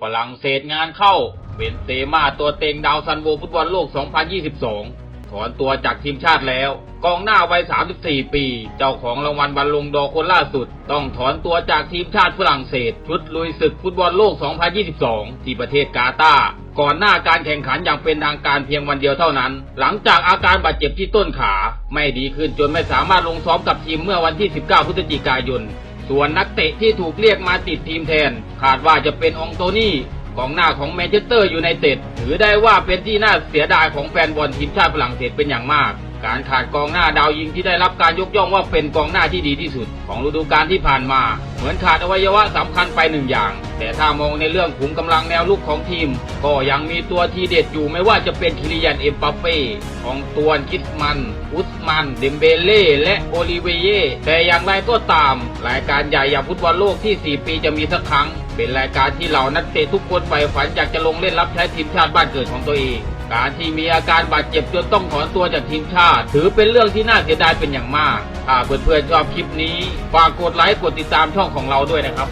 ฝรั่งเศสงานเข้าเบนเซมาตัวเต็งดาวซันโวฟุตบอลโลก 2022 ถอนตัวจากทีมชาติแล้ว กองหน้าวัย 34 ปี เจ้าของรางวัลบอลลงดอคนล่าสุด ต้องถอนตัวจากทีมชาติฝรั่งเศส ชุดลุยศึกฟุตบอลโลก 2022 ที่ประเทศกาตาร์ก่อนหน้าการแข่งขันอย่างเป็นทางการเพียงวันเดียวเท่านั้น หลังจากอาการบาดเจ็บที่ต้นขา ไม่ดีขึ้นจนไม่สามารถลงซ้อมกับทีมเมื่อวันที่ 19 พฤศจิกายน ส่วนนักเตะที่ถูกเรียกมาติดทีมแทน คาดว่าจะเป็นองโตนี่กองหน้าของแมนเชสเตอร์ยูไนเต็ดถือได้ว่าเป็นที่น่าเสียดายของแฟนบอลทีมชาติฝรั่งเศสเป็นอย่างมาก การขาดกองหน้าดาวยิงที่ได้รับการยกย่องว่าเป็นกองหน้าที่ดีที่สุด ของฤดูกาลที่ผ่านมา เหมือนขาดอวัยวะสำคัญไปหนึ่งอย่าง แต่ถ้ามองในเรื่องขุมกำลังแนวลุกของทีม ก็ยังมีตัวทีเด็ดอยู่ไม่ว่าจะเป็นคิริยันเอ็มบัปเป้ของตัวนคิสมัน อุสมันเดมเบเล่และโอลิเวเย่แต่อย่างไรก็ตามรายการใหญ่อย่างฟุตบอลโลกที่ 4 ปีจะมีสักครั้ง เป็นรายการที่เหล่านักเตะทุกคนใฝ่ฝันอยากจะลงเล่นรับใช้ทีมชาติบ้านเกิดของตัวเอง การที่มีอาการบาดเจ็บจนต้องถอนตัวจากทีมชาติ ถือเป็นเรื่องที่น่าเสียดายเป็นอย่างมาก ถ้าเพื่อนๆชอบคลิปนี้ฝากกดไลค์กดติดตามช่องของเราด้วยนะครับ